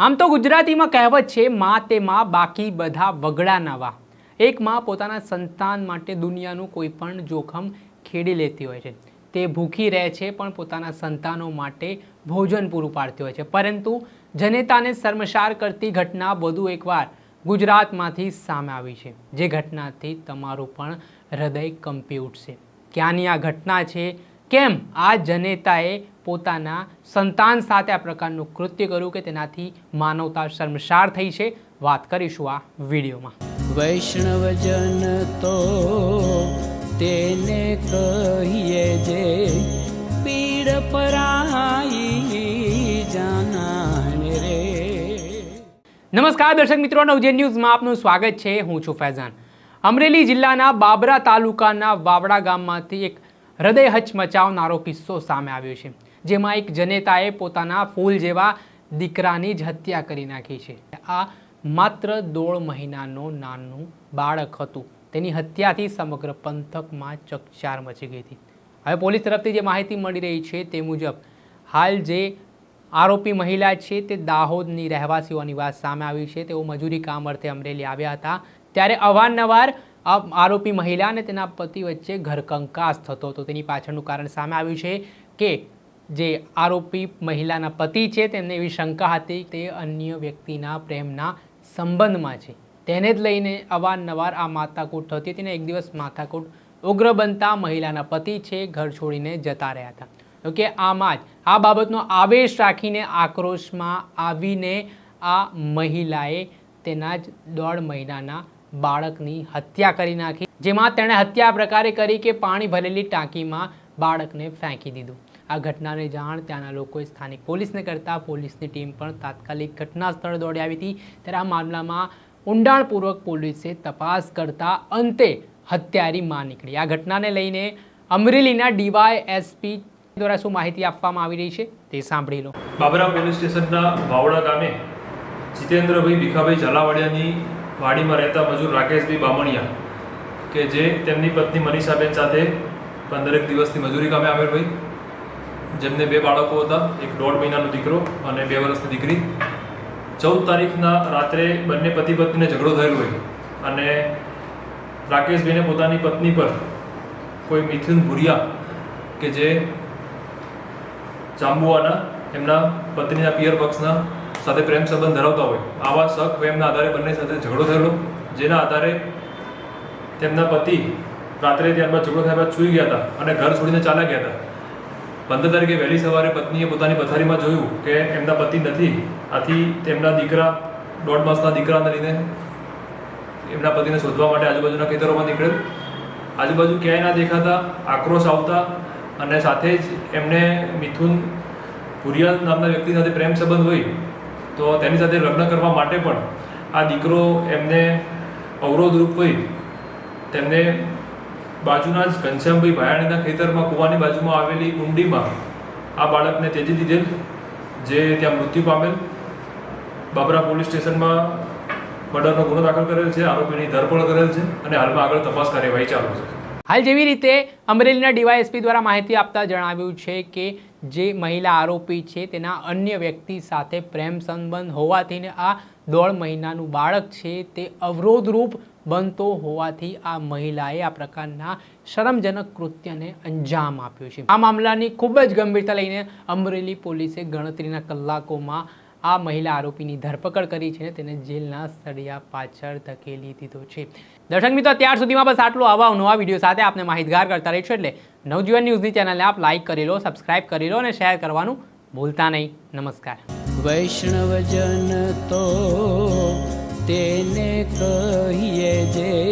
આમ તો ગુજરાતીમાં કહેવત છે, માં તે માં, બાકી બધા વગડા નવા. એક માં પોતાના સંતાન માટે દુનિયાનું કોઈ પણ જોખમ ખેડી લેતી હોય છે. તે ભૂખી રહે છે, પણ પોતાના સંતાનો માટે ભોજન પૂરું પાડતી હોય છે. પરંતુ જનેતાને શર્મસાર કરતી ઘટના વધુ એકવાર ગુજરાતમાંથી સામે આવી છે. જે ઘટનાથી તમારું પણ હૃદય કંપી ઉઠશે. ક્યાંની આ ઘટના છે? કેમ આ જનેતાએ પોતાના સંતાન સાથે આ પ્રકારનું કૃત્ય કર્યું કે તેનાથી માનવતા શર્મસાર થઈ છે. વાત કરીશું આ વિડીયોમાં. વૈષ્ણવજન તો તેને કહીએ જે પીડ પરાઈ જાનાને રે. નમસ્કાર દર્શક મિત્રો નવજે ન્યૂઝમાં આપનું સ્વાગત છે. હું છું ફૈઝાન. અમરેલી જિલ્લાના બાબરા તાલુકાના વાવડા ગામમાંથી એક હૃદય હચમચાવનારો કિસ્સો સામે આવ્યો છે. જેમાં એક જનેતાએ પોતાના ફૂલ જેવા દીકરાની જ હત્યા કરી નાખી છે. આ માત્ર દોઢ મહિનાનો નાનું બાળક હતું. તેની હત્યાથી સમગ્ર પંથકમાં ચકચાર મચી ગઈ હતી. હવે પોલીસ તરફથી જે માહિતી મળી રહી છે તે મુજબ, હાલ જે આરોપી મહિલા છે તે દાહોદની રહેવાસીઓની વાત સામે આવી છે. તેઓ મજૂરી કામ અર્થે અમરેલી આવ્યા હતા. ત્યારે અવારનવાર આરોપી મહિલા અને તેના પતિ વચ્ચે ઘરકંકાસ થતો હતો. તેની પાછળનું કારણ સામે આવ્યું છે કે જે આરોપી મહિલાના પતિ છે, તેમને એવી શંકા હતી તે અન્ય વ્યક્તિના પ્રેમના સંબંધમાં છે. તેને જ લઈને અવારનવાર આ માથાકૂટ થતી હતી અને એક દિવસ માથાકૂટ ઉગ્ર બનતા મહિલાના પતિ છે, ઘર છોડીને જતા રહ્યા હતા. તો આમાં જ આ બાબતનો આવેશ રાખીને આક્રોશમાં આવીને આ મહિલાએ તેના જ દોઢ મહિનાના બાળકની હત્યા કરી નાખી, જેમાં તેણે હત્યા પ્રકારે કરી કે પાણી ભરેલી ટાંકીમાં બાળકને ફેંકી દીધું. આ ઘટનાને જાણ ત્યાંના લોકોએ સ્થાનિક પોલીસને કરતા પોલીસની ટીમ પણ તાત્કાલિક ઘટના સ્થળ દોડી આવી હતી. ત્યારે આ મામલામાં ઊંડાણપૂર્વક પોલીસે તપાસ કરતા અંતે હત્યારી માં નીકળી. આ ઘટનાને લઈને અમરેલીના ડીવાય એસપી દ્વારા શું માહિતી આપવામાં આવી રહી છે તે સાંભળી લો. બાબરા પોલીસ સ્ટેશનના વાવડા ગામે જીતેન્દ્રભાઈ ભીખાભાઈ ઝાલાવાડિયાની વાડીમાં રહેતા મજૂર રાકેશભાઈ બામણિયા કે જે તેમની પત્ની મનીષાબેન સાથે પંદરેક દિવસથી મજૂરી કામે આવેલ ભાઈ જેમને બે બાળકો હતા, એક દોઢ મહિનાનો દીકરો અને બે વર્ષની દીકરી. ચૌદ તારીખના રાત્રે બંને પતિ પત્નીને ઝઘડો થયેલો હોય. અને રાકેશભાઈને પોતાની પત્ની પર કોઈ મિથુન ભુરિયા કે જે જાંબુઆના એમના પત્નીના પિયર પક્ષના સાથે પ્રેમ સંબંધ ધરાવતા હોય. આવા શક પ્રેમના આધારે બંને સાથે ઝઘડો થયેલો. જેના આધારે તેમના પતિ રાત્રે ત્યારબાદ ઝઘડો થયા બાદ સૂઈ ગયા હતા અને ઘર છોડીને ચાલ્યા ગયા હતા. પંદર તારીખે વહેલી સવારે પત્નીએ પોતાની પથારીમાં જોયું કે એમના પતિ નથી. આથી તેમના દીકરા, દોઢ માસના દીકરાને લઈને એમના પતિને શોધવા માટે આજુબાજુના ખેતરોમાં નીકળ્યું. આજુબાજુ ક્યાંય ના દેખાતા, આક્રોશ આવતા અને સાથે જ એમને મિથુન પુરિયા નામના વ્યક્તિ સાથે પ્રેમ સંબંધ હોય તો તેની સાથે લગ્ન કરવા માટે પણ આ દીકરો એમને અવરોધરૂપ હોય. તેમને બાજુના જ ઘનશ્યામભાઈ ભાયાણીના ખેતરમાં, કૂવાની બાજુમાં આવેલી કુંડીમાં આ બાળકને તેજી દીધેલ, જે ત્યાં મૃત્યુ પામેલ. બાબરા પોલીસ સ્ટેશનમાં મર્ડરનો ગુનો દાખલ કરેલ છે, આરોપીની ધરપકડ કરેલ છે અને હાલમાં આગળ તપાસ કાર્યવાહી ચાલુ છે. હાલ જેવી રીતે અમરેલીના ડીવાયએસપી દ્વારા માહિતી આપતા જણાવ્યું છે કે જે મહિલા આરોપી છે, તેના અન્ય વ્યક્તિ સાથે પ્રેમ સંબંધ હોવાથી આ દોઢ મહિનાનું બાળક છે, તે અવરોધરૂપ બનતો હોવાથી આ મહિલાએ આ પ્રકારના શરમજનક કૃત્યને અંજામ આપ્યો છે. આ મામલાની ખૂબ જ ગંભીરતા લઈને અમરેલી પોલીસે ગણતરીના કલાકોમાં આ મહિલા આરોપીની ધરપકડ કરી છે તેને જેલના સળિયા પાછળ ધકેલી દીધો છે. દર્શક મિત્રો, ત્યાર સુધીમાં બસ આટલું. આવા નવા વીડિયો સાથે આપને માહિતગાર કરતા રહીશું એટલે નવજીવન ન્યૂઝની ચેનલને આપ લાઈક કરી લો સબસ્ક્રાઇબ કરી લો અને શેર કરવાનું ભૂલતા નહીં. નમસ્કાર. વૈષ્ણવજન તો તેને કહીએ જે